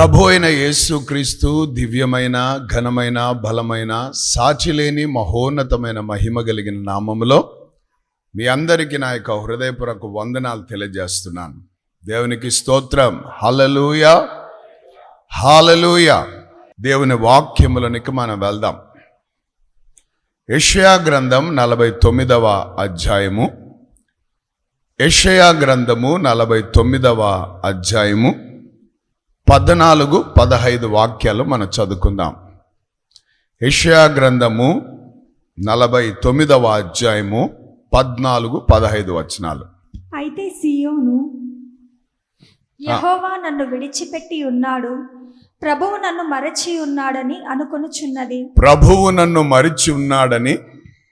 ప్రభు అయిన యేసుక్రీస్తు దివ్యమైన ఘనమైన బలమైన సాచిలేని మహోన్నతమైన మహిమ కలిగిన నామములో మీ అందరికీ నా యొక్క హృదయపూర్వక వందనాలు తెలియజేస్తున్నాను. దేవునికి స్తోత్రం. హలలుయ హాలలుయ దేవుని వాక్యములనికి మనం వెళ్దాం. యషయా గ్రంథం నలభై తొమ్మిదవ అధ్యాయము. యషయా గ్రంథము నలభై తొమ్మిదవ అధ్యాయము. పద్నాలుగు పదహైదు వాక్యాలు మనం చదువుకుందాం. యెషయా గ్రంథము నలభై తొమ్మిదవ అధ్యాయము పద్నాలుగు పదహైదు వచనాలు. అయితే సియోను యెహోవా నన్ను విడిచిపెట్టి ఉన్నాడు ప్రభువు నన్ను మరచి ఉన్నాడని అనుకొనుచున్నది. ప్రభువు నన్ను మరిచి ఉన్నాడని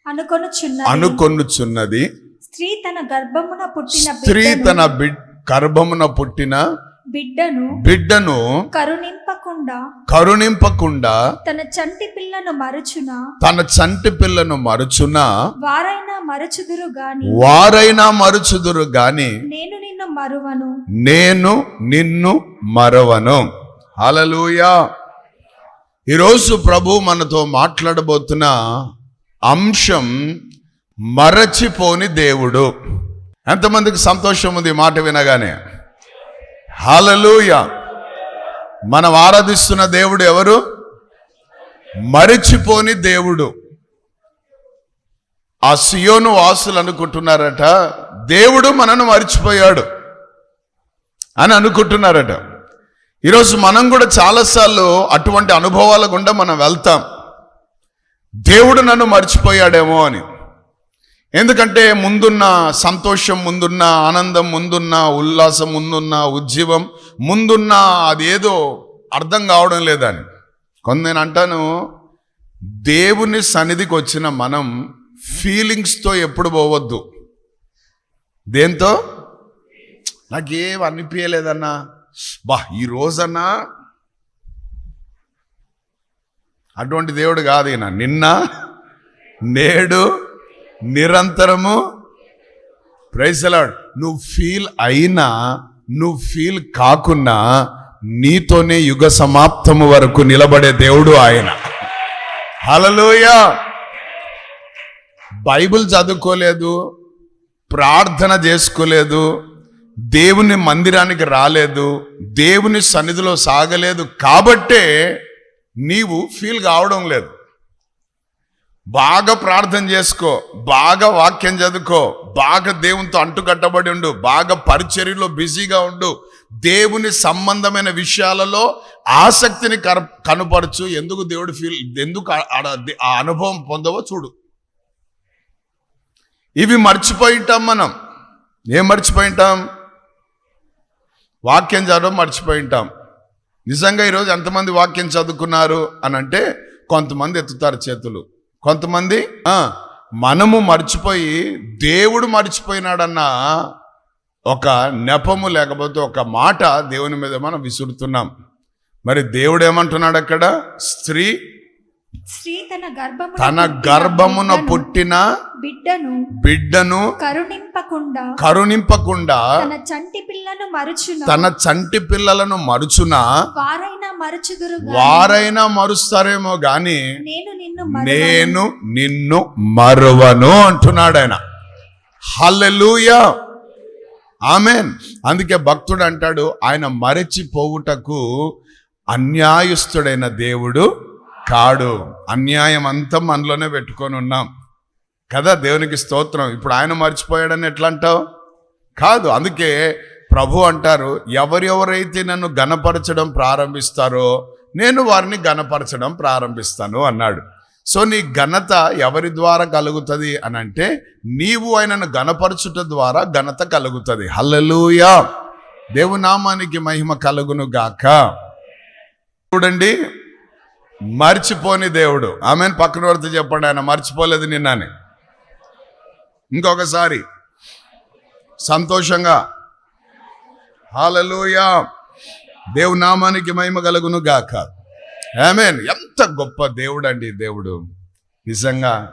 అనుకొనుచున్నది. అనుకొనుచున్నది. స్త్రీ తన గర్భమున పుట్టిన స్త్రీ బిడ్డను- తన బిడ్ గర్భమున పుట్టిన బిడ్డను బిడ్డను కరుణింపకుండా కరుణింపకుండా తన చంటి పిల్లను మరచున? తన చంటి పిల్లను మరుచున? వారైనా మరచుదురు గాని వారైనా మరుచుదురు గాని నేను నిన్ను మరువను. నేను నిన్ను మరవను. హలలుయా ఈరోజు ప్రభు మనతో మాట్లాడబోతున్న అంశం మరచిపోని దేవుడు. ఎంతమందికి సంతోషం ఉంది మాట వినగానే? హలలుయ. మనం ఆరాధిస్తున్న దేవుడు ఎవరు? మరిచిపోని దేవుడు. ఆ సియోను వాసులు అనుకుంటున్నారట దేవుడు మనను మర్చిపోయాడు అని అనుకుంటున్నారట. ఈరోజు మనం కూడా చాలాసార్లు అటువంటి అనుభవాల గుండా మనం వెళ్తాం. దేవుడు నన్ను మర్చిపోయాడేమో అని. ఎందుకంటే ముందున్న సంతోషం ముందున్న ఆనందం ముందున్న ఉల్లాసం ముందున్న ఉజ్జీవం ముందున్న అదేదో అర్థం కావడం లేదని. కొంత నేను అంటాను దేవుని సన్నిధికి వచ్చిన మనం ఫీలింగ్స్తో ఎప్పుడు పోవద్దు. దేంతో? నాకేం అనిపించలేదన్నా బా ఈ రోజన్నా అటువంటి దేవుడు కాదు ఈయన. నిన్న నేడు నిరంతరము. ప్రైసలాడ్ నువ్వు ఫీల్ అయినా నువ్వు ఫీల్ కాకున్నా నీతోనే యుగ సమాప్తము వరకు నిలబడే దేవుడు ఆయన. హలలోయ బైబిల్ చదువుకోలేదు ప్రార్థన చేసుకోలేదు దేవుని మందిరానికి రాలేదు దేవుని సన్నిధిలో సాగలేదు కాబట్టే నీవు ఫీల్ కావడం లేదు. బాగా ప్రార్థన చేసుకో బాగా వాక్యం చదువుకో బాగా దేవునితో అంటుకట్టబడి ఉండు బాగా పరిచర్యలో బిజీగా ఉండు. దేవుని సంబంధమైన విషయాలలో ఆసక్తిని కర కనపరచు. ఎందుకు దేవుడు ఫీల్ ఎందుకు ఆ- ఆ అనుభవం పొందవో చూడు. ఇవి మర్చిపోయింటాం మనం. ఏం మర్చిపోయింటాం? వాక్యం చదవడం మర్చిపోయింటాం. నిజంగా ఈరోజు ఎంతమంది వాక్యం చదువుకున్నారు అని అంటే కొంతమంది ఎత్తుతారు చేతులు. కొంతమంది మనము మర్చిపోయి దేవుడు మర్చిపోయినాడన్న ఒక నెపము లేకపోతే ఒక మాట దేవుని మీద మనం విసురుతున్నాం. మరి దేవుడు ఏమంటున్నాడు అక్కడ? స్త్రీ స్త్రీ తన గర్భమున తన గర్భమున పుట్టిన బిడ్డను బిడ్డను కరుణింపకుండా కరుణింపకుండా తన చంటి పిల్లను మరచున. తన చంటి పిల్లలను మరుచున? వారైనా మరచుదురు వారైనా మరుస్తారేమో గాని నేను నిన్ను మరువను. నేను నిన్ను మరువను అంటున్నాడు ఆయన. హల్లెలూయా. ఆమెన్. అందుకే భక్తుడు అంటాడు ఆయన మరచిపోవుటకు అన్యాయస్తుడైన దేవుడు కాడు. అన్యాయం అంతా మనలోనే పెట్టుకొని ఉన్నాం. కదా దేవునికి స్తోత్రం. ఇప్పుడు ఆయన మర్చిపోయాడని ఎట్లా అంటావు కాదు అందుకే ప్రభు అంటారు ఎవరెవరైతే నన్ను గనపరచడం ప్రారంభిస్తారో నేను వారిని గనపరచడం ప్రారంభిస్తాను అన్నాడు. సో నీ ఘనత ఎవరి ద్వారా కలుగుతుంది అని అంటే నీవు ఆయనను గనపరచుట ద్వారా ఘనత కలుగుతుంది. హల్లలుయా! దేవునామానికి మహిమ కలుగును గాక. చూడండి మర్చిపోని దేవుడు. ఆమెను. పక్కన వారితో చెప్పండి ఆయన మర్చిపోలేదు నిన్నని. ఇంకొకసారి సంతోషంగా హాలలోయ! దేవునామానికి మహిమ కలుగును గాక. ఆమెన్ ఎంత గొప్ప దేవుడు అండి దేవుడు. నిజంగా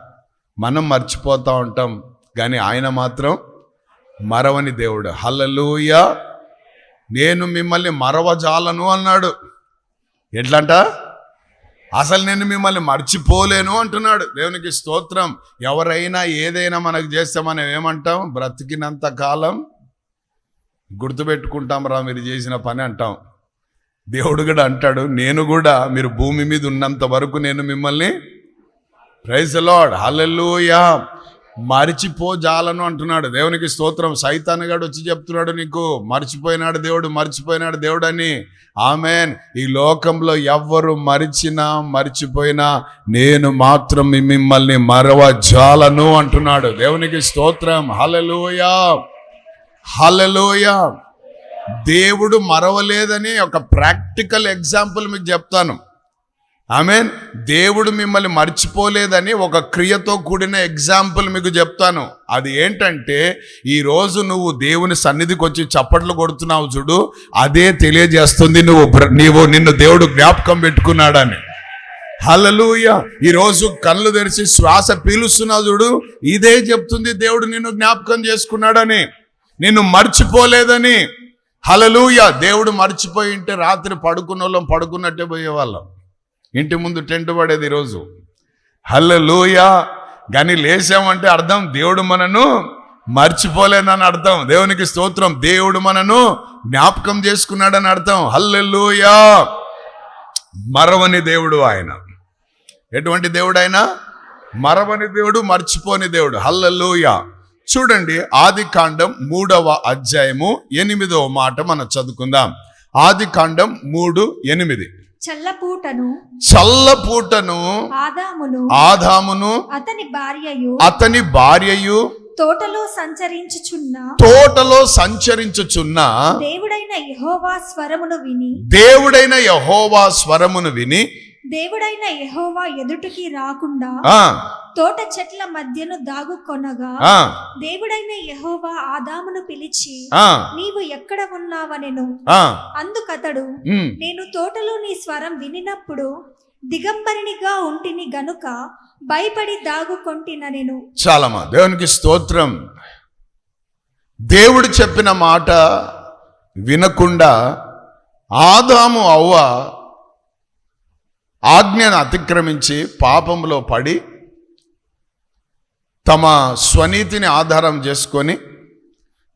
మనం మర్చిపోతూ ఉంటాం కానీ ఆయన మాత్రం మరవని దేవుడు. హల్లెలూయ నేను మిమ్మల్ని మరవజాలను అన్నాడు. ఎట్లంట? అసలు నేను మిమ్మల్ని మర్చిపోలేను అంటున్నాడు. దేవునికి స్తోత్రం. ఎవరైనా ఏదైనా మనకు చేస్తే మనం ఏమంటాం? బ్రతికినంత కాలం గుర్తుపెట్టుకుంటాం రా మీరు చేసిన పని అంటాం. దేవుడు కూడా అంటాడు నేను కూడా మీరు భూమి మీద ఉన్నంత వరకు నేను మిమ్మల్ని ప్రైజ్ లాడ్ హల్లెలూయా మరిచిపోజాలను అంటున్నాడు. దేవునికి స్తోత్రం. సైతానగాడు వచ్చి చెప్తున్నాడు నీకు మర్చిపోయినాడు దేవుడు మర్చిపోయినాడు దేవుడు అని ఆమెన్. ఈ లోకంలో ఎవ్వరు మరిచినా మరిచిపోయినా నేను మాత్రం మిమ్మల్ని మరవ జాలను అంటున్నాడు. దేవునికి స్తోత్రం. హలలోయ హలలోయ దేవుడు మరవలేదని ఒక ప్రాక్టికల్ ఎగ్జాంపుల్ మీకు చెప్తాను. మీన్ దేవుడు మిమ్మల్ని మర్చిపోలేదని ఒక క్రియతో కూడిన ఎగ్జాంపుల్ మీకు చెప్తాను. అది ఏంటంటే ఈరోజు నువ్వు దేవుని సన్నిధికి వచ్చి చప్పట్లు కొడుతున్నావు చూడు అదే తెలియజేస్తుంది నువ్వు నీవు నిన్ను దేవుడు జ్ఞాపకం పెట్టుకున్నాడని. హలలుయ ఈరోజు కళ్ళు తెరిచి శ్వాస పీలుస్తున్నావు చూడు ఇదే చెప్తుంది దేవుడు నిన్ను జ్ఞాపకం చేసుకున్నాడని. నిన్ను మర్చిపోలేదని. హలలుయ దేవుడు మర్చిపోయి ఉంటే రాత్రి పడుకున్న వాళ్ళం పడుకున్నట్టే పోయేవాళ్ళం. ఇంటి ముందు టెంట్ పడేది ఈరోజు. హల్లలోయా! కానీ లేచామంటే అర్థం దేవుడు మనను మర్చిపోలేదని అర్థం. దేవునికి స్తోత్రం దేవుడు మనను జ్ఞాపకం చేసుకున్నాడని అర్థం. హల్లెలూయా! మరవని దేవుడు ఆయన. ఎటువంటి దేవుడు ఆయన? మరవని దేవుడు మర్చిపోని దేవుడు. హల్లెలూయ! చూడండి ఆది కాండం మూడవ అధ్యాయము ఎనిమిదవ మాట మనం చదువుకుందాం. ఆది కాండం మూడు ఎనిమిది. చల్లపూటను చల్లపూటను ఆదామును ఆదామును అతని భార్యయు అతని భార్యయు తోటలో సంచరించుచున్న తోటలో సంచరించుచున్న దేవుడైన యెహోవా స్వరమును విని దేవుడైన యహోవా స్వరమును విని దేవుడైన యెహోవా ఎదుటికి రాకుండా తోట చెట్ల మధ్యను దాగుకొనగా ఆ. దేవుడైన యెహోవా ఆదామును పిలిచి నీవు ఎక్కడ ఉన్నావనెను? అందుకతడు. నేను తోటలో నీ స్వరం వినినప్పుడు దిగంబరినిగా ఉంటిని గనుక భయపడి దాగుకొంటిన నేను చాలమ్మా దేవునికి స్తోత్రం. దేవుడు చెప్పిన మాట వినకుండా ఆదాము అవ్వ ఆజ్ఞను అతిక్రమించి పాపంలో పడి తమ స్వనీతిని ఆధారం చేసుకొని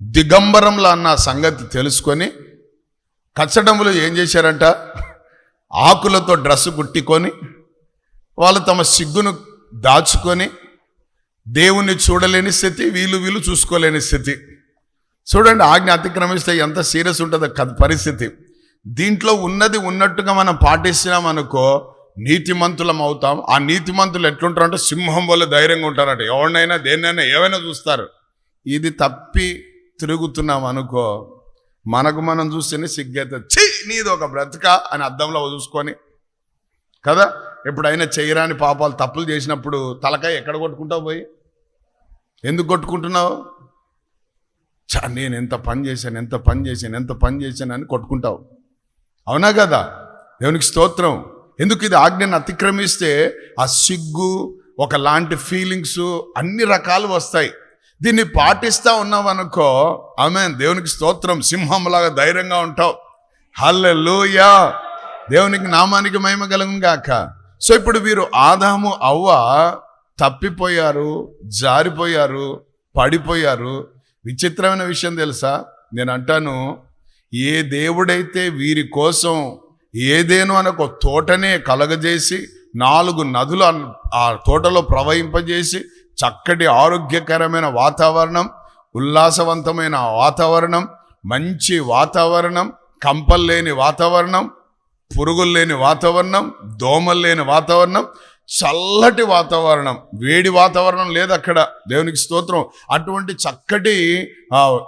దిగంబరంలో అన్న సంగతి తెలుసుకొని కచ్చడములు ఏం చేశారంట? ఆకులతో డ్రెస్సు కుట్టుకొని వాళ్ళు తమ సిగ్గును దాచుకొని దేవుణ్ణి చూడలేని స్థితి వీళ్ళు వీళ్ళు చూసుకోలేని స్థితి. చూడండి ఆజ్ఞ అతిక్రమిస్తే ఎంత సీరియస్ ఉంటుందో కథ పరిస్థితి. దీంట్లో ఉన్నది ఉన్నట్టుగా మనం పాటిస్తున్నాం అనుకో నీతిమంతులం అవుతాం ఆ నీతిమంతులు ఎట్లుంటారంటే సింహం వల్ల ధైర్యంగా ఉంటారంట. ఎవరినైనా దేన్నైనా ఏమైనా చూస్తారు. ఇది తప్పి తిరుగుతున్నాం అనుకో మనకు మనం చూస్తేనే సిగ్గైతే ఛీ! నీది ఒక బ్రతక అని అద్దంలో చూసుకొని. కదా? ఎప్పుడైనా చేయరాని పాపాలు తప్పులు చేసినప్పుడు తలకాయ ఎక్కడ కొట్టుకుంటావు పోయి? ఎందుకు కొట్టుకుంటున్నావు? చా నేను ఎంత పని చేశాను ఎంత పని చేశాను ఎంత పని చేశాను అని కొట్టుకుంటావు. అవునా కదా? దేవునికి స్తోత్రం. ఎందుకు ఇది ఆజ్ఞను అతిక్రమిస్తే ఆ సిగ్గు ఒకలాంటి ఫీలింగ్స్ అన్ని రకాలు వస్తాయి. దీన్ని పాటిస్తా ఉన్నామనుకో ఆమె దేవునికి స్తోత్రం సింహంలాగా ధైర్యంగా ఉంటావు. హల్లెలూయా! దేవునికి నామానికి మహిమ కలుగును గాక. సో ఇప్పుడు వీరు ఆదాము అవ్వ తప్పిపోయారు జారిపోయారు పడిపోయారు. విచిత్రమైన విషయం తెలుసా? నేను అంటాను ఏ దేవుడైతే వీరి కోసం ఏదేను అనొక తోటనే కలగజేసి నాలుగు నదులు ఆ తోటలో ప్రవహింపజేసి చక్కటి ఆరోగ్యకరమైన వాతావరణం ఉల్లాసవంతమైన వాతావరణం మంచి వాతావరణం కంపలు లేని వాతావరణం పురుగులు లేని వాతావరణం దోమలు లేని వాతావరణం చల్లటి వాతావరణం. వేడి వాతావరణం లేదు అక్కడ. దేవునికి స్తోత్రం. అటువంటి చక్కటి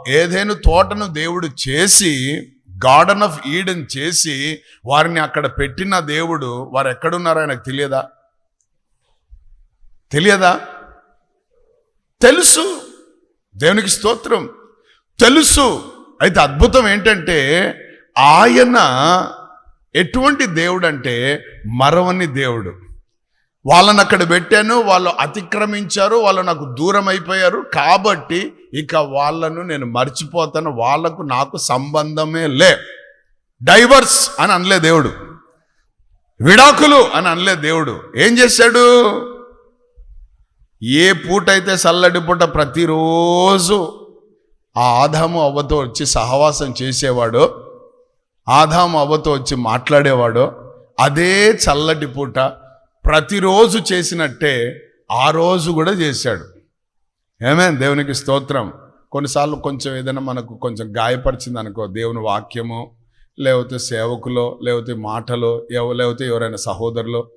ఏదైనా తోటను దేవుడు చేసి గార్డెన్ ఆఫ్ ఈడెన్ చేసి వారిని అక్కడ పెట్టిన దేవుడు వారు ఎక్కడున్నారో ఆయనకు తెలియదా? తెలియదా? తెలుసు. దేవునికి స్తోత్రం. తెలుసు. అయితే అద్భుతం ఏంటంటే ఆయన ఎటువంటి దేవుడు అంటే మరవని దేవుడు. వాళ్ళని అక్కడ పెట్టాను వాళ్ళు అతిక్రమించారు వాళ్ళు నాకు దూరం అయిపోయారు కాబట్టి ఇక వాళ్ళను నేను మర్చిపోతాను వాళ్ళకు నాకు సంబంధమే లే. డైవర్స్ అని అనలే దేవుడు. విడాకులు అని అనలే దేవుడు. ఏం చేశాడు? ఏ పూట అయితే చల్లటి పూట ప్రతిరోజు ఆ ఆదాము అవ్వతో వచ్చి సహవాసం చేసేవాడో ఆదాము అవ్వతో వచ్చి మాట్లాడేవాడో అదే చల్లటి పూట ప్రతిరోజు చేసినట్టే ఆ రోజు కూడా చేశాడు. ఏమే దేవునికి స్తోత్రం. కొన్నిసార్లు కొంచెం ఏదైనా మనకు కొంచెం గాయపరిచింది అనుకో దేవుని వాక్యము లేకపోతే సేవకులో లేకపోతే మాటలో ఎవ లేకపోతే ఎవరైనా సహోదరులు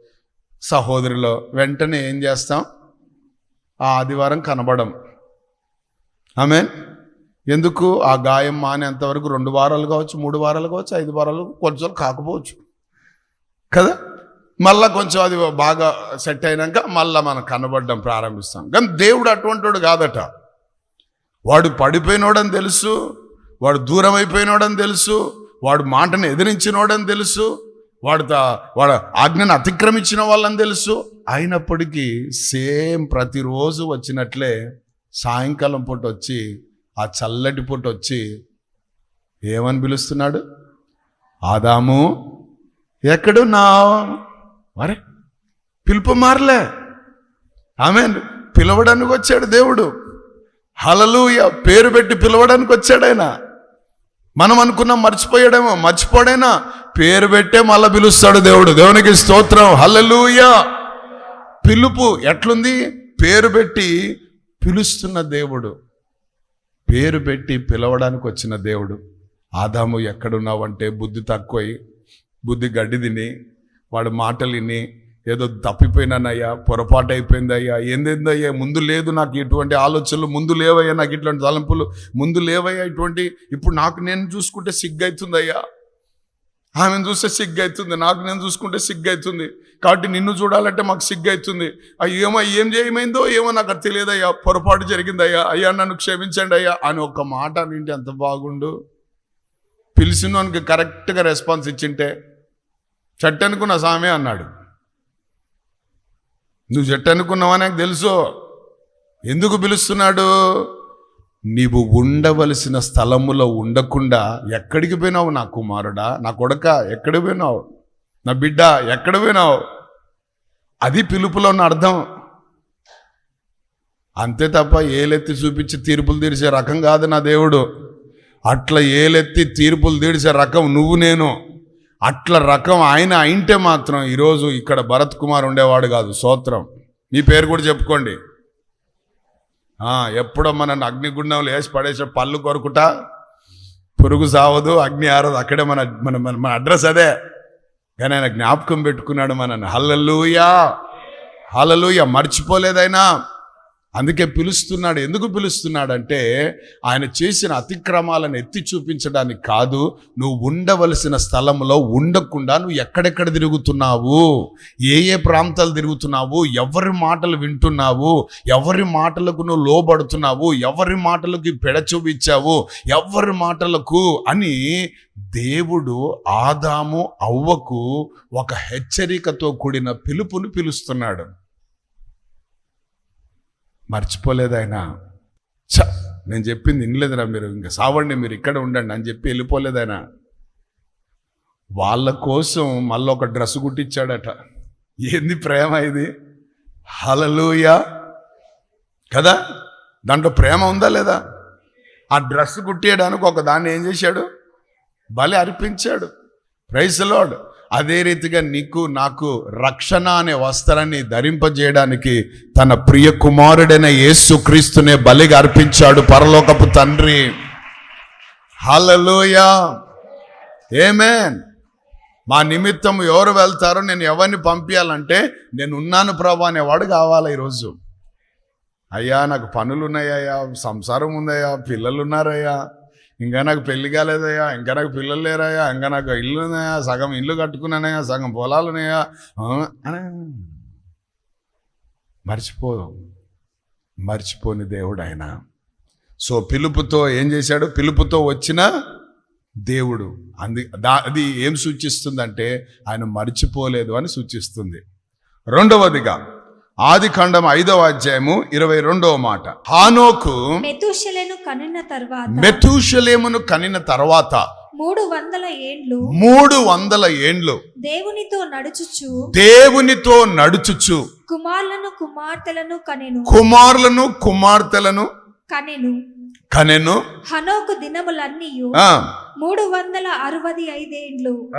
సహోదరులు వెంటనే ఏం చేస్తాం? ఆ ఆదివారం కనబడం. ఆమె ఎందుకు? ఆ గాయం మానేంతవరకు రెండు వారాలు కావచ్చు మూడు వారాలు కావచ్చు ఐదు వారాలు కొంచెం కాకపోవచ్చు. కదా? మళ్ళీ కొంచెం అది బాగా సెట్ అయినాక మళ్ళీ మనం కనబడడం ప్రారంభిస్తాం. కానీ దేవుడు అటువంటి వాడు కాదట. వాడు పడిపోయినోడని తెలుసు వాడు దూరం అయిపోయినోడని తెలుసు వాడు మాటను ఎదిరించినోడని తెలుసు వాడు వాడు ఆజ్ఞను అతిక్రమించిన వాళ్ళని తెలుసు. అయినప్పటికీ సేమ్ ప్రతిరోజు వచ్చినట్లే సాయంకాలం పూట వచ్చి ఆ చల్లటి పూట వచ్చి ఏమని పిలుస్తున్నాడు? ఆదాము ఎక్కడున్నావు? మరే? పిలుపు మారలే. ఆమె పిలవడానికి వచ్చాడు దేవుడు. హలలుయ పేరు పెట్టి పిలవడానికి వచ్చాడు ఆయన. మనం అనుకున్నాం మర్చిపోయాడేమో. మర్చిపోడైనా పేరు పెట్టే మళ్ళా పిలుస్తాడు దేవుడు. దేవునికి స్తోత్రం. హలలుయ పిలుపు ఎట్లుంది? పేరు పెట్టి పిలుస్తున్న దేవుడు. పేరు పెట్టి పిలవడానికి వచ్చిన దేవుడు. ఆదాము ఎక్కడున్నావంటే బుద్ధి తక్కువై బుద్ధి గడ్డి తిని వాడు మాటలు విని ఏదో తప్పిపోయినానయ్యా పొరపాటు అయిపోయిందయ్యా ఏందేందయ్యా ముందు లేదు నాకు ఇటువంటి ఆలోచనలు ముందు లేవయ్యా నాకు ఇట్లాంటి తలంపులు ముందు లేవయ్యా ఇటువంటి ఇప్పుడు నాకు నేను చూసుకుంటే సిగ్గైతుందయ్యా. ఆమెను చూస్తే సిగ్గు అవుతుంది నాకు నేను చూసుకుంటే సిగ్గు అవుతుంది కాబట్టి నిన్ను చూడాలంటే మాకు సిగ్గు అవుతుంది ఏమో ఏం చేయమైందో ఏమో నాకు తెలియదయ్యా పొరపాటు జరిగిందయ్యా అయ్యా నన్ను క్షమించండి అయ్యా అని ఒక మాట వింటే అంత బాగుండు. పిలిచినోనికి కరెక్ట్గా రెస్పాన్స్ ఇచ్చింటే చెట్టు అనుకున్న సామే అన్నాడు. నువ్వు చెట్టు అనుకున్నావా నాకు తెలుసు. ఎందుకు పిలుస్తున్నాడు? నీవు ఉండవలసిన స్థలములో ఉండకుండా ఎక్కడికి పోయినావు నా కుమారుడా? నా కొడక ఎక్కడికి పోయినావు? నా బిడ్డ ఎక్కడ పోయినావు? అది పిలుపులో ఉన్న అర్థం. అంతే తప్ప ఏలెత్తి చూపించి తీర్పులు తీర్చే రకం కాదు నా దేవుడు. అట్లా ఏలెత్తి తీర్పులు తీర్చే రకం నువ్వు నేను. అట్ల రకం ఆయన అయింటే మాత్రం ఈరోజు ఇక్కడ భరత్ కుమార్ ఉండేవాడు కాదు సోత్రం. మీ పేరు కూడా చెప్పుకోండి. ఎప్పుడో మన అగ్నిగుండంలో వేసి పడేసే పళ్ళు కొరుకుట పురుగు సావదు అగ్ని ఆరదు. అక్కడే మన మన మన మన అడ్రస్ అదే. కానీ ఆయన జ్ఞాపకం పెట్టుకున్నాడు మనని హల్లలుయా! హలలుయ మర్చిపోలేదైనా. అందుకే పిలుస్తున్నాడు. ఎందుకు పిలుస్తున్నాడంటే ఆయన చేసిన అతిక్రమాలను ఎత్తి చూపించడానికి కాదు నువ్వు ఉండవలసిన స్థలంలో ఉండకుండా నువ్వు ఎక్కడెక్కడ తిరుగుతున్నావు? ఏ ఏ ప్రాంతాలు తిరుగుతున్నావు? ఎవరి మాటలు వింటున్నావు? ఎవరి మాటలకు నువ్వు లోబడుతున్నావు? ఎవరి మాటలకి పెడచూపించావు ఎవరి మాటలకు? అని దేవుడు ఆదాము అవ్వకు ఒక హెచ్చరికతో కూడిన పిలుపును పిలుస్తున్నాడు. మర్చిపోలేదు ఆయన చ నేను చెప్పింది వినలేదురా మీరు. ఇంకా సావండి మీరు ఇక్కడ ఉండండి అని చెప్పి వెళ్ళిపోలేదు ఆయన వాళ్ళ కోసం మళ్ళీ ఒక డ్రెస్ కుట్టించాడట. ఏంది ప్రేమ ఇది? హలలుయా కదా? దాంట్లో ప్రేమ ఉందా లేదా? ఆ డ్రెస్ కుట్టేయడానికి ఒక దాన్ని ఏం చేశాడు? బలి అర్పించాడు. Praise Lord. అదే రీతిగా నీకు నాకు రక్షణ అనే వస్త్రాన్ని ధరింపజేయడానికి తన ప్రియ కుమారుడైన యేసు క్రీస్తునే బలిగా అర్పించాడు పరలోకపు తండ్రి. హలలోయా ఏమేన్ మా నిమిత్తం ఎవరు వెళ్తారో నేను ఎవరిని పంపించాలంటే నేను ఉన్నాను ప్రభా అనేవాడు కావాలి ఈరోజు. అయ్యా నాకు పనులు ఉన్నాయ్యా సంసారం ఉందయ్యా పిల్లలు ఉన్నారయ్యా ఇంకా నాకు పెళ్ళి కాలేదయ్యా ఇంకా నాకు పిల్లలు లేరయ్యా ఇంకా నాకు ఇల్లు ఉన్నాయా సగం ఇల్లు కట్టుకున్నానయ్యా సగం పొలాలు ఉన్నాయా అని. మర్చిపో మర్చిపోని దేవుడు ఆయన సో పిలుపుతో ఏం చేశాడు? పిలుపుతో వచ్చిన దేవుడు. అంది దా అది ఏం సూచిస్తుందంటే ఆయన మర్చిపోలేదు అని సూచిస్తుంది. రెండవదిగా ఆది ఖండం ఐదవ అధ్యాయము ఇరవై రెండవ మాట. హానోకు మెతుషలను కనిన తర్వాత మెతూషలేమును కనిన తర్వాత మూడు వందల ఏండ్లు మూడు వందల ఏండ్లు దేవునితో నడుచుచు దేవునితో నడుచుచు కుమారులను కుమార్తెలను కనెను. కుమారులను కుమార్తెలను కనెను. కనెను. హనోకు దినములన్నీయు ఆ, మూడు వందల అరవది ఐదేండ్లు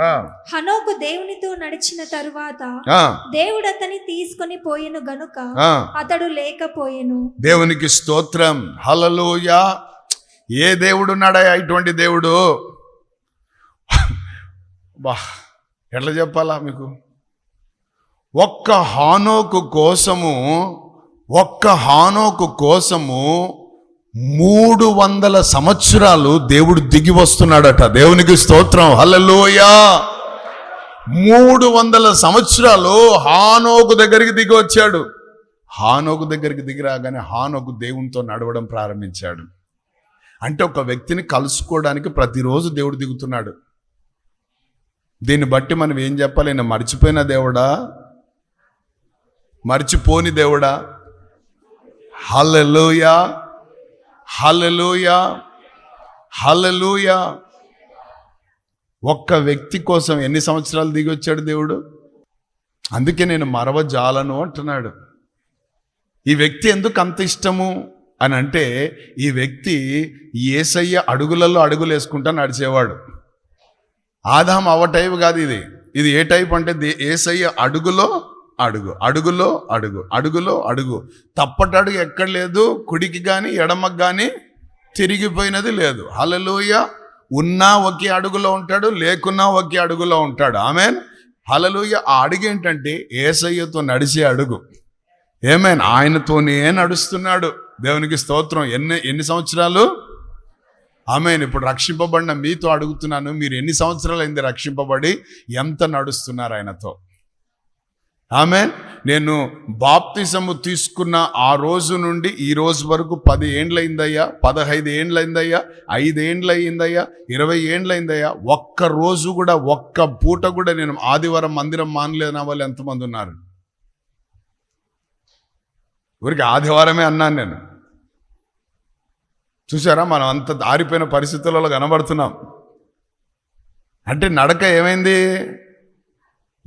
హనోకు దేవునితో నడిచిన తరువాత దేవుడు అతని తీసుకొని పోయెను గనుక. అతడు లేకపోయెను. దేవునికి స్తోత్రం. హలలోయ ఏ దేవుడు ఉన్నాడా ఇటువంటి దేవుడు? బా ఎట్లా చెప్పాలా మీకు? ఒక్క హానోకు కోసము ఒక్క హానోకు కోసము మూడు వందల సంవత్సరాలు దేవుడు దిగి వస్తున్నాడట. దేవునికి స్తోత్రం. హలలోయా మూడు వందల సంవత్సరాలు హానోకు దగ్గరికి దిగి వచ్చాడు. హానోకు దగ్గరికి దిగి రాగానే హానోకు దేవునితో నడవడం ప్రారంభించాడు. అంటే ఒక వ్యక్తిని కలుసుకోవడానికి ప్రతిరోజు దేవుడు దిగుతున్నాడు. దీన్ని బట్టి మనం ఏం చెప్పాలి? నేను మర్చిపోయిన దేవుడా? మర్చిపోని దేవుడా? Hallelujah hallelujah hallelujah. ఒక్క వ్యక్తి కోసం ఎన్ని సంవత్సరాలు దిగి వచ్చాడు దేవుడు? అందుకే నేను మరవజాలను అంటున్నాడు. ఈ వ్యక్తి ఎందుకు అంత ఇష్టము? అని అంటే ఈ వ్యక్తి ఏసయ్య అడుగులలో అడుగులు వేసుకుంటా నడిచేవాడు. ఆదాం అవ టైప్ కాదు ఇది. ఇది ఏ టైప్ అంటే ఏసయ్య అడుగులో అడుగు. అడుగులో అడుగు. అడుగులో అడుగు. తప్పటడుగు ఎక్కడ లేదు. కుడికి కానీ ఎడమకు కానీ తిరిగిపోయినది లేదు. హలలోయ ఉన్నా ఒకే అడుగులో ఉంటాడు లేకున్నా ఒకే అడుగులో ఉంటాడు. ఆమెన్. హలలోయ ఆ అడుగు ఏంటంటే ఏసయ్యతో నడిచే అడుగు. ఏమేన్? ఆయనతోనే నడుస్తున్నాడు. దేవునికి స్తోత్రం. ఎన్ని ఎన్ని సంవత్సరాలు? ఆమెన్. ఇప్పుడు రక్షింపబడిన మీతో అడుగుతున్నాను. మీరు ఎన్ని సంవత్సరాలు అయింది రక్షింపబడి? ఎంత నడుస్తున్నారు ఆయనతో? ఆమె నేను బాప్తిజము తీసుకున్న ఆ రోజు నుండి ఈ రోజు వరకు పది ఏండ్లయిందయ్యా పదహైదు ఏండ్లయిందయ్యా ఐదు ఏండ్లయిందయ్యా ఇరవై ఏండ్లయిందయ్యా ఒక్క రోజు కూడా ఒక్క పూట కూడా నేను ఆదివారం మందిరం మానలేన వాళ్ళు ఎంతమంది ఉన్నారు? ఊరికి ఆదివారమే అన్నాను నేను. చూసారా మనం అంత దారిపోయిన పరిస్థితులలో కనబడుతున్నాం. అంటే నడక ఏమైంది?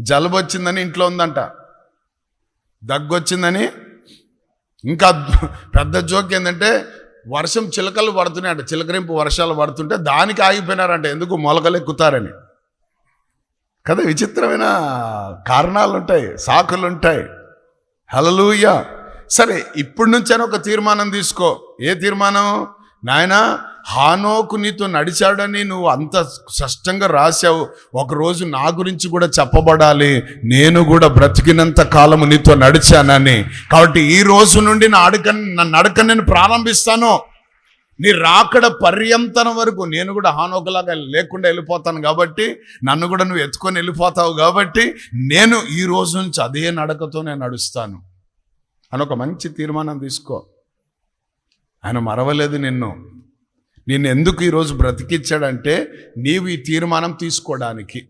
జలుబు వచ్చిందని ఇంట్లో ఉందంట. దగ్గు వచ్చిందని ఇంకా పెద్ద జోక్ ఏంటంటే వర్షం చిలకలు పడుతున్నాయంట. చిలకరింపు వర్షాలు పడుతుంటే దానికి ఆగిపోయినారంట. ఎందుకు మొలకలు ఎక్కుతారని. కదా విచిత్రమైన కారణాలు ఉంటాయి సాకులు ఉంటాయి హలలుయ సరే ఇప్పటి నుంచైనా ఒక తీర్మానం తీసుకో. ఏ తీర్మానం? నాయనా హానోకు నీతో నడిచాడని నువ్వు అంత స్పష్టంగా రాశావు. ఒకరోజు నా గురించి కూడా చెప్పబడాలి. నేను కూడా బ్రతికినంత కాలము నీతో నడిచానని. కాబట్టి ఈ రోజు నుండి నా అడక నా నడక నేను ప్రారంభిస్తాను. నీ రాకడ పర్యంతరం వరకు నేను కూడా హానోకలాగా లేకుండా వెళ్ళిపోతాను కాబట్టి నన్ను కూడా నువ్వు ఎత్తుకొని వెళ్ళిపోతావు కాబట్టి నేను ఈ రోజు నుంచి అదే నడకతో నేను నడుస్తాను. అని ఒక మంచి తీర్మానం తీసుకో. ఆయన మరవలేదు నిన్ను. నిన్ను ఎందుకు ఈరోజు బ్రతికిచ్చాడంటే నీవు ఈ తీర్మానం తీసుకోవడానికి.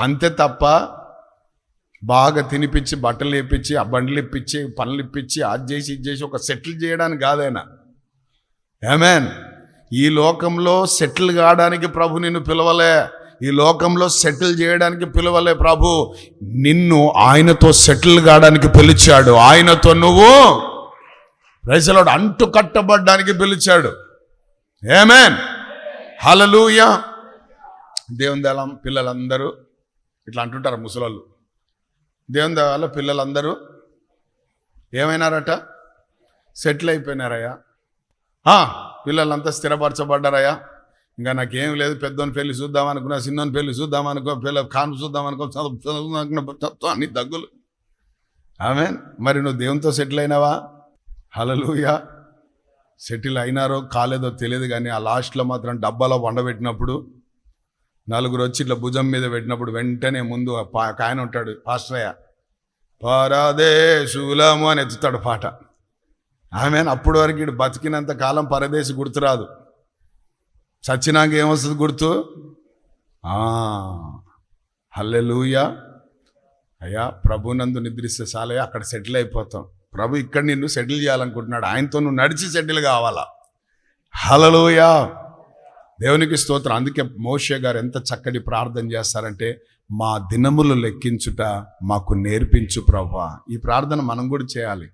అంతే తప్ప బాగా తినిపించి బట్టలు వేపించి ఆ బండ్లు ఇప్పించి పనులు ఇప్పించి అది చేసి ఇది చేసి ఒక సెటిల్ చేయడానికి కాదైనా ఏమేన్ ఈ లోకంలో సెటిల్ కావడానికి ప్రభు నిన్ను పిలవలే. ఈ లోకంలో సెటిల్ చేయడానికి పిలవలే ప్రభు. నిన్ను ఆయనతో సెటిల్ కావడానికి పిలిచాడు. ఆయనతో నువ్వు ప్రజలు అంటు కట్టబడ్డానికి పిలిచాడు. ఏమేన్ హలలుయ దేవుని దళం పిల్లలందరూ ఇట్లా అంటుంటారు ముసలోళ్ళు. దేవుని దళ పిల్లలందరూ ఏమైనారట? సెటిల్ అయిపోయినారయ్యా. పిల్లలంతా స్థిరపరచబడ్డారయ్యా. ఇంకా నాకేం లేదు పెద్దోని పెళ్ళి చూద్దాం అనుకున్నా చిన్నోని పెళ్ళి చూద్దాం అనుకో పిల్ల కాను చూద్దాం అనుకో చదువు అన్ని దగ్గులు ఆమె మరి నువ్వు దేవునితో సెటిల్ అయినావా? హలలుయా సెటిల్ అయినారో కాలేదో తెలియదు కానీ ఆ లాస్ట్లో మాత్రం డబ్బాలో వండబెట్టినప్పుడు నలుగురు వచ్చి ఇట్లా భుజం మీద పెట్టినప్పుడు వెంటనే ముందు పా- ఒక ఆయన ఉంటాడు పాస్టరయ్య పరదేశులము అని ఎత్తుతాడు పాట. ఆమె అప్పటి వరకు ఇటు బతికినంత కాలం పరదేశి గుర్తురాదు. చచ్చినాక ఏమొస్తుంది గుర్తు? హల్లెలూయ. అయ్యా ప్రభునందు నిద్రిస్తే చాలయ్యా అక్కడ సెటిల్ అయిపోతాం. ప్రభు ఇక్కడ నిన్ను సెటిల్ చేయాలనుకుంటున్నాడు. ఆయనతో నువ్వు నడిచి సెటిల్ కావాలా? హలలోయా దేవునికి స్తోత్రం. అందుకే మోషే గారు ఎంత చక్కటి ప్రార్థన చేస్తారంటే మా దినములు లెక్కించుట మాకు నేర్పించు ప్రభా. ఈ ప్రార్థన మనం కూడా చేయాలి.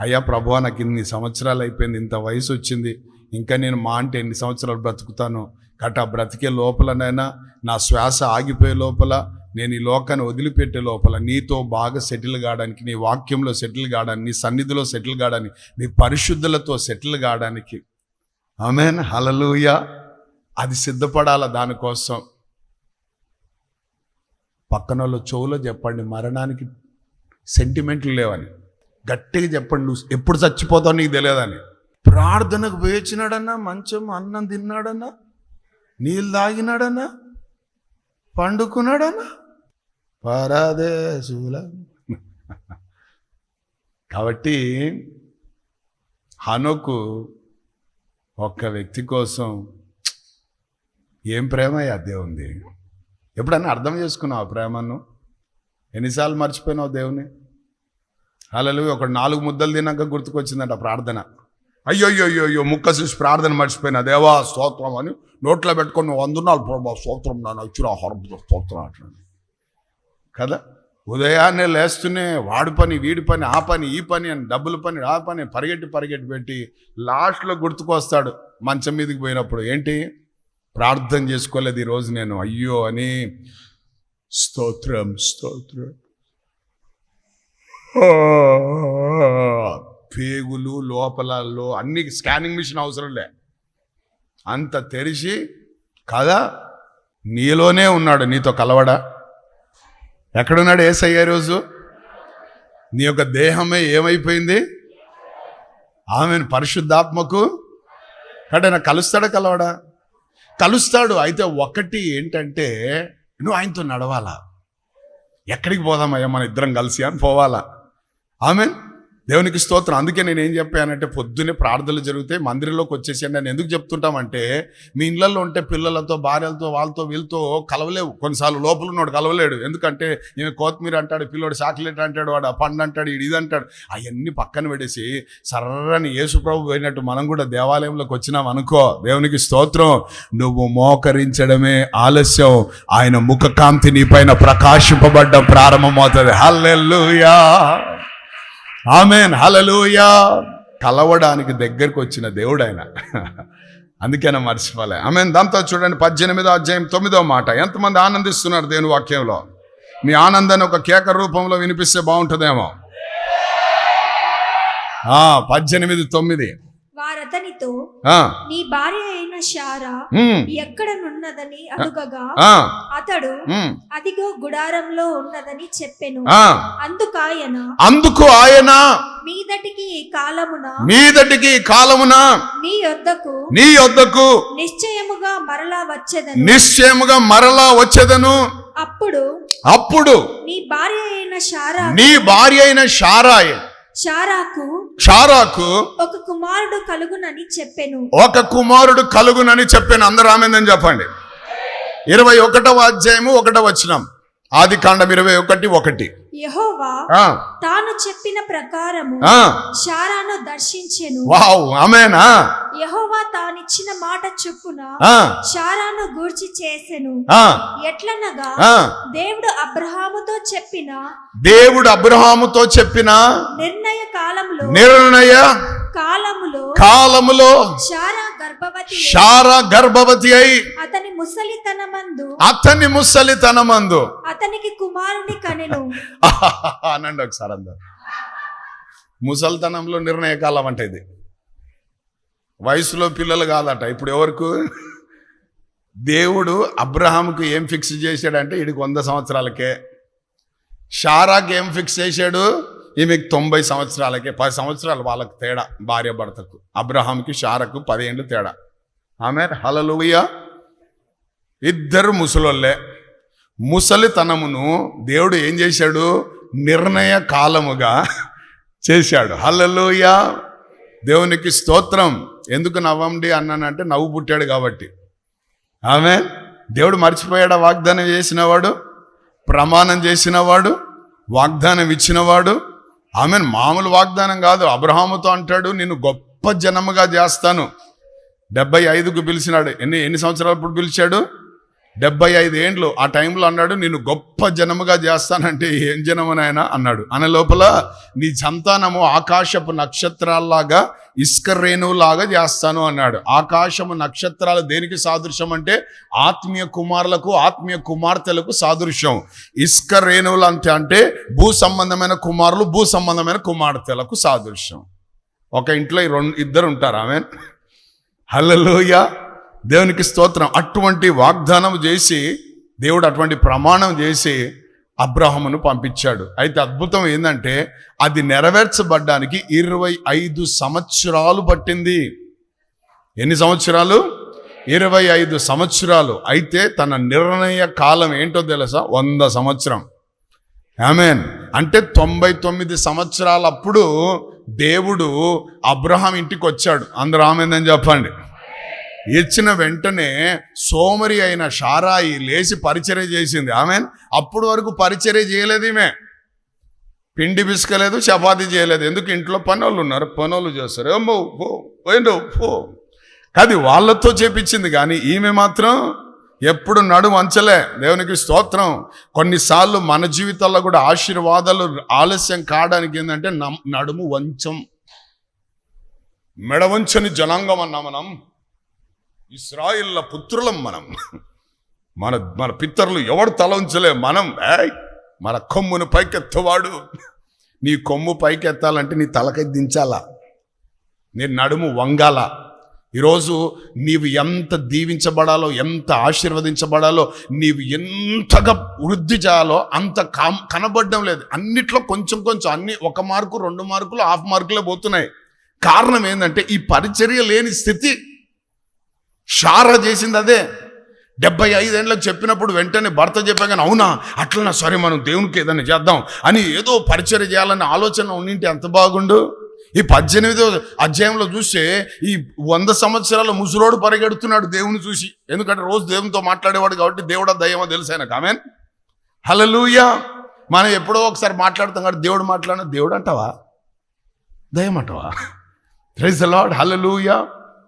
అయ్యా ప్రభా నాకు ఇన్ని సంవత్సరాలు అయిపోయింది ఇంత వయసు వచ్చింది ఇంకా నేను మా అంటే ఎన్ని సంవత్సరాలు బ్రతుకుతాను? కట బ్రతికే లోపలనైనా నా శ్వాస ఆగిపోయే లోపల నేను ఈ లోకాన్ని వదిలిపెట్టే లోపల నీతో బాగా సెటిల్ కావడానికి నీ వాక్యంలో సెటిల్ కావడానికి నీ సన్నిధిలో సెటిల్ కావడానికి నీ పరిశుద్ధులతో సెటిల్ కావడానికి. ఆమెన్. హలలుయ అది సిద్ధపడాల దానికోసం పక్కన వాళ్ళు చెవులో చెప్పండి మరణానికి సెంటిమెంట్లు లేవని. గట్టిగా చెప్పండి నువ్వు ఎప్పుడు చచ్చిపోతావు నీకు తెలియదని. ప్రార్థనకు వేచినాడన్నా మంచం అన్నం తిన్నాడన్నా నీళ్ళు తాగినాడన్నా పండుకున్నాడన్నా పరదేశుల. కాబట్టి హనుకు ఒక్క వ్యక్తి కోసం ఏం ప్రేమ అదే ఉంది ఎప్పుడన్నా అర్థం చేసుకున్నావు ఆ ప్రేమను? ఎన్నిసార్లు మర్చిపోయినావు దేవుని అలలు ఒక నాలుగు ముద్దలు తిన్నాక గుర్తుకొచ్చిందంట ప్రార్థన. అయ్యో అయ్యో అయ్యో ముక్క చూసి ప్రార్థన మర్చిపోయినా? దేవా స్తోత్రం అని నోట్లో పెట్టుకొని వందనాలు ప్రభా స్తోత్రం నాన్న ఇచ్చిన ఆహారం స్తోత్రం అట్లా కదా? ఉదయాన్నే లేస్తూనే వాడి పని వీడి పని ఆ పని ఈ పని అని డబ్బుల పని ఆ పని పరిగెట్టి పరిగెట్టి పెట్టి లాస్ట్లో గుర్తుకొస్తాడు మంచం మీదకి పోయినప్పుడు. ఏంటి? ప్రార్థన చేసుకోలేదు ఈరోజు నేను. అయ్యో అని స్తోత్రం స్తోత్రం. పేగులు లోపలలో అన్ని స్కానింగ్ మిషన్ అవసరం లే. అంత తెరిచి కదా? నీలోనే ఉన్నాడు నీతో కలవడా? ఎక్కడున్నాడు ఏసయ్య రోజు నీ యొక్క దేహమే ఏమైపోయింది? ఆమెను పరిశుద్ధాత్మకు అంటే కలుస్తాడా కలవడా? కలుస్తాడు. అయితే ఒకటి ఏంటంటే నువ్వు ఆయనతో నడవాలా? ఎక్కడికి పోదామయ్యా? మన ఇద్దరం కలిసి అని పోవాలా? ఆమెన్. దేవునికి స్తోత్రం. అందుకే నేను ఏం చెప్పానంటే పొద్దున్నే ప్రార్థనలు జరిగితే మందిరంలోకి వచ్చేసాను నేను ఎందుకు చెప్తుంటామంటే మీ ఇళ్ళల్లో ఉంటే పిల్లలతో భార్యలతో వాళ్ళతో వీళ్ళతో కలవలేవు. కొన్నిసార్లు లోపల ఉన్నాడు కలవలేడు. ఎందుకంటే ఈమె కొత్తిమీర అంటాడు పిల్లోడు చాక్లెట్ అంటాడు వాడు పండు అంటాడు ఇది అంటాడు. అవన్నీ పక్కన పెట్టేసి సర్రని యేసుప్రభు పోయినట్టు మనం కూడా దేవాలయంలోకి వచ్చినాం అనుకో దేవునికి స్తోత్రం. నువ్వు మోకరించడమే ఆలస్యం. ఆయన ముఖకాంతి నీ పైన ప్రకాశింపబడ్డం ప్రారంభమవుతుంది. హల్లెల్లుయా ఆమెన్ హలలుయా కలవడానికి దగ్గరకు వచ్చిన దేవుడు ఆయన అందుకేనా మర్చిపోలే. ఆమె దాంతో చూడండి పద్దెనిమిదో అధ్యాయం తొమ్మిదో మాట. ఎంతమంది ఆనందిస్తున్నారు దేవుని వాక్యంలో? మీ ఆనందాన్ని ఒక కేక రూపంలో వినిపిస్తే బాగుంటుందేమో? పద్దెనిమిది తొమ్మిది. వారతనితో ఆ, నీ భార్య అయిన శారా ఎక్కడనున్నదని అడుగగా అతడు అదిగో గుడారంలో ఉన్నదని చెప్పెను. ఆ. అందుకాయన అందుకు ఆయన మీదటికి కాలమున మీదటికి కాలమున నీ యొద్దకు నీ యొద్దకు నిశ్చయముగా మరలా వచ్చేదను. నిశ్చయముగా మరలా వచ్చేదను. అప్పుడు అప్పుడు నీ భార్య అయిన శారా నీ భార్య అయిన షారాయ్ శారాకు షారాకు ఒక కుమారుడు కలుగునని చెప్పెను. ఒక కుమారుడు కలుగునని చెప్పాను. అందరూ ఆమెందని చెప్పండి. ఇరవై ఒకటవ అధ్యాయము ఒకటవ వచనం. ఆది కాండం ఇరవై ఒకటి ఒకటి. యెహోవా తాను చెప్పిన ప్రకారము దర్శించెను. వావ్ ఆమెనా? యెహోవా తానిచ్చిన మాట చొప్పున శారాను గూర్చి చేసెను. ఎట్లనగా. దేవుడు అబ్రహాముతో చెప్పిన దేవుడు అబ్రహాముతో చెప్పిన నిర్ణయ కాలములో నిర్ణయ కాలములో కాలములో శారా గర్భవతి అయి షారా గర్భవతి అయి అతని ముసలితనమందు అతని ముసలితనమందు అతనికి కుమారుని కనెను. అనండి ఒకసారి అందరు. ముసల్తనంలో నిర్ణయ కాలం అంటే ఇది. వయసులో పిల్లలు కాదట. ఇప్పుడు ఎవరికి? దేవుడు అబ్రహాంకు ఏం ఫిక్స్ చేశాడంటే వీడికి వంద సంవత్సరాలకే. షారాకి ఏం ఫిక్స్ చేశాడు? ఈమెకి తొంభై సంవత్సరాలకే. పది సంవత్సరాలు వాళ్ళకి తేడా భార్య భర్తకు. అబ్రహాంకి షారకు పదిహేండు తేడా. ఆమె హలలుయ ఇద్దరు ముసలోళ్ళే. ముసలితనమును దేవుడు ఏం చేశాడు? నిర్ణయ కాలముగా చేశాడు. హలలుయ దేవునికి స్తోత్రం. ఎందుకు నవ్వండి అన్నానంటే నవ్వు పుట్టాడు కాబట్టి. ఆమె దేవుడు మర్చిపోయాడా వాగ్దానం చేసినవాడు? ప్రమాణం చేసినవాడు? వాగ్దానం ఇచ్చినవాడు? ఆమె మామూలు వాగ్దానం కాదు. అబ్రహాముతో అంటాడు నిన్ను గొప్ప జనముగా చేస్తాను. డెబ్బై ఐదుకు పిలిచినాడు. ఎన్ని ఎన్ని సంవత్సరాలు ఇప్పుడు పిలిచాడు? డెబ్బై ఐదు ఏండ్లు ఆ టైంలో అన్నాడు నేను గొప్ప జనముగా చేస్తానంటే ఏం జనమునైనా అన్నాడు. అనే లోపల నీ సంతానము ఆకాశపు నక్షత్రాల్లాగా ఇసుక రేణువులాగా చేస్తాను అన్నాడు. ఆకాశము నక్షత్రాలు దేనికి సాదృశ్యం అంటే ఆత్మీయ కుమారులకు ఆత్మీయ కుమార్తెలకు సాదృశ్యం. ఇసుక రేణువులు అంటే అంటే భూ సంబంధమైన కుమారులు భూ సంబంధమైన కుమార్తెలకు సాదృశ్యం. ఒక ఇంట్లో రెండు ఇద్దరు ఉంటారు. ఆమె హల్లెలూయా. దేవునికి స్తోత్రం. అటువంటి వాగ్దానం చేసి దేవుడు అటువంటి ప్రమాణం చేసి అబ్రహమును పంపించాడు. అయితే అద్భుతం ఏంటంటే అది నెరవేర్చబడ్డానికి ఇరవై ఐదు సంవత్సరాలు పట్టింది. ఎన్ని సంవత్సరాలు? ఇరవై ఐదు సంవత్సరాలు. అయితే తన నిర్ణయ కాలం ఏంటో తెలుసా? వంద సంవత్సరం. ఆమెన్. అంటే తొంభై తొమ్మిది సంవత్సరాలప్పుడు దేవుడు అబ్రహాం ఇంటికి వచ్చాడు అందరూ ఆమెందని చెప్పండి. ఇచ్చిన వెంటనే సోమరి అయిన షారాయి లేచి పరిచర్య చేసింది. ఆమె అప్పుడు వరకు పరిచర్య చేయలేదు ఈమె. పిండి పిసుకలేదు చపాతీ చేయలేదు. ఎందుకు ఇంట్లో పనోళ్ళు ఉన్నారు? పనోళ్ళు చేస్తారు. ఏమో పో పోయిండు పో. అది వాళ్ళతో చేపించింది కానీ ఈమె మాత్రం ఎప్పుడు నడు వంచలే దేవునికి స్తోత్రం. కొన్నిసార్లు మన జీవితాల్లో కూడా ఆశీర్వాదాలు ఆలస్యం కావడానికి ఏంటంటే నమ్- నడుము వంచం. మెడవంచని జనాంగం అన్నా మనం. ఇస్రాయిల్ల పుత్రులం మనం. మన మన పిత్తరులు ఎవడు తల ఉంచలే మనం. ఏయ్ మన కొమ్మును పైకెత్తవాడు. నీ కొమ్ము పైకెత్తాలంటే నీ తలకై దించాలా? నీ నడుము వంగాల? ఈరోజు నీవు ఎంత దీవించబడాలో ఎంత ఆశీర్వదించబడాలో నీవు ఎంతగా వృద్ధి చేయాలో అంత కామ్ కనబడడం లేదు. అన్నిట్లో కొంచెం కొంచెం అన్ని ఒక మార్కు రెండు మార్కులు హాఫ్ మార్కులే పోతున్నాయి. కారణం ఏంటంటే ఈ పరిచర్య లేని స్థితి షారా చేసింది అదే. డెబ్బై ఐదేళ్ళకి చెప్పినప్పుడు వెంటనే భర్త చెప్పాగానే అవునా అట్లనా? సరే మనం దేవునికి ఏదైనా చేద్దాం అని ఏదో పరిచయం చేయాలనే ఆలోచన ఉండింటే ఎంత బాగుండు? ఈ పద్దెనిమిదో అధ్యాయంలో చూస్తే ఈ వంద సంవత్సరాల ముసురోడు పరిగెడుతున్నాడు దేవుని చూసి. ఎందుకంటే రోజు దేవునితో మాట్లాడేవాడు కాబట్టి దేవుడా దయ్యమో తెలుసు ఆయన కామెన్ హలలుయా మనం ఎప్పుడో ఒకసారి మాట్లాడతాం కాబట్టి దేవుడు మాట్లాడిన దేవుడు అంటావా? దయ్యం అంటావా? ప్రైజ్ లాడ్ హలలుయా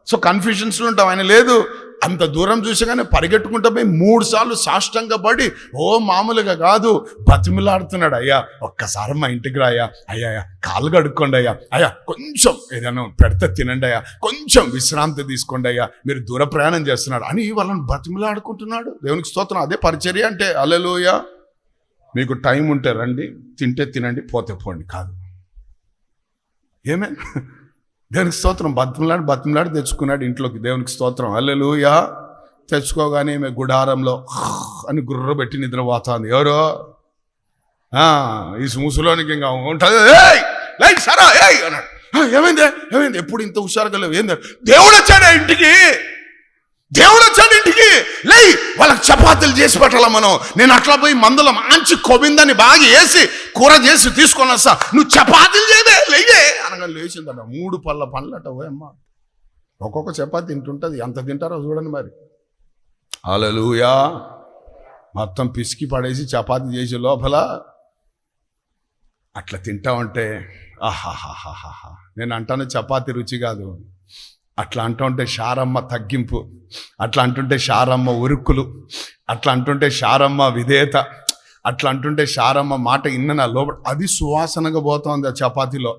సో కన్ఫ్యూషన్స్లో ఉంటాం. ఆయన లేదు. అంత దూరం చూసగానే పరిగెట్టుకుంటా పోయి మూడు సార్లు సాష్టంగా పడి ఓ మామూలుగా కాదు బతిమిలాడుతున్నాడు. అయ్యా ఒక్కసారి మా ఇంటికి రాయ్యా అయ్యా. అయ్యా కాలు కడుక్కోండి అయ్యా. అయ్యా కొంచెం ఏదైనా పెడితే తినండి అయ్యా. కొంచెం విశ్రాంతి తీసుకోండి అయ్యా. మీరు దూర ప్రయాణం చేస్తున్నాడు అని వాళ్ళని బతిమిలాడుకుంటున్నాడు. దేవునికి స్తోత్రం. అదే పరిచర్య అంటే అలెలుయ మీకు టైం ఉంటే రండి తింటే తినండి పోతే పోండి. కాదు. ఏమే? దేవునికి స్తోత్రం. బతిమలాడి బతిమలాడి తెచ్చుకున్నాడు ఇంట్లోకి. దేవునికి స్తోత్రం. అల్లెలుయా తెచ్చుకోగానే ఈమె గుడారంలో అని గుర్ర పెట్టి నిద్రపోతుంది. ఎవరో? ఈ ముసులోనికి ఇంకా ఉంటుంది. "ఏయ్, లైక్ సరా ఏయ్ అన్నాడు. ఏమైంది? ఏమైంది? ఎప్పుడు ఇంత హుషారుగా లేవు? ఏంది? దేవుడు వచ్చాడు ఇంటికి. దేవుడు వచ్చాడు ఇంటికి. లే వాళ్ళకి చపాతీలు చేసి పెట్టాల మనం? నేను అట్లా పోయి మందుల మంచి కొబిందని బాగా వేసి కూర చేసి తీసుకొని వస్తా. నువ్వు చపాతీలు చేయదే లేయే. అనగా లేచిందట మూడు పళ్ళ పళ్ళట అట ఓయమ్మ ఒక్కొక్క చపాతీ తింటుంటుంది. ఎంత తింటారో చూడండి మరి. అలలుయా మొత్తం పిసికి పడేసి చపాతీ చేసే లోపల. అట్లా తింటామంటే ఆహాహాహాహా. నేను అంటాను చపాతీ రుచి కాదు. అట్లా అంటుంటే షారమ్మ తగ్గింపు అట్లా అంటుంటే షారమ్మ ఉరుకులు అట్లా అంటుంటే షారమ్మ విధేయత అట్లా అంటుంటే షారమ్మ మాట ఇన్న నా లోపల అది సువాసనగా పోతోంది ఆ చపాతీలో.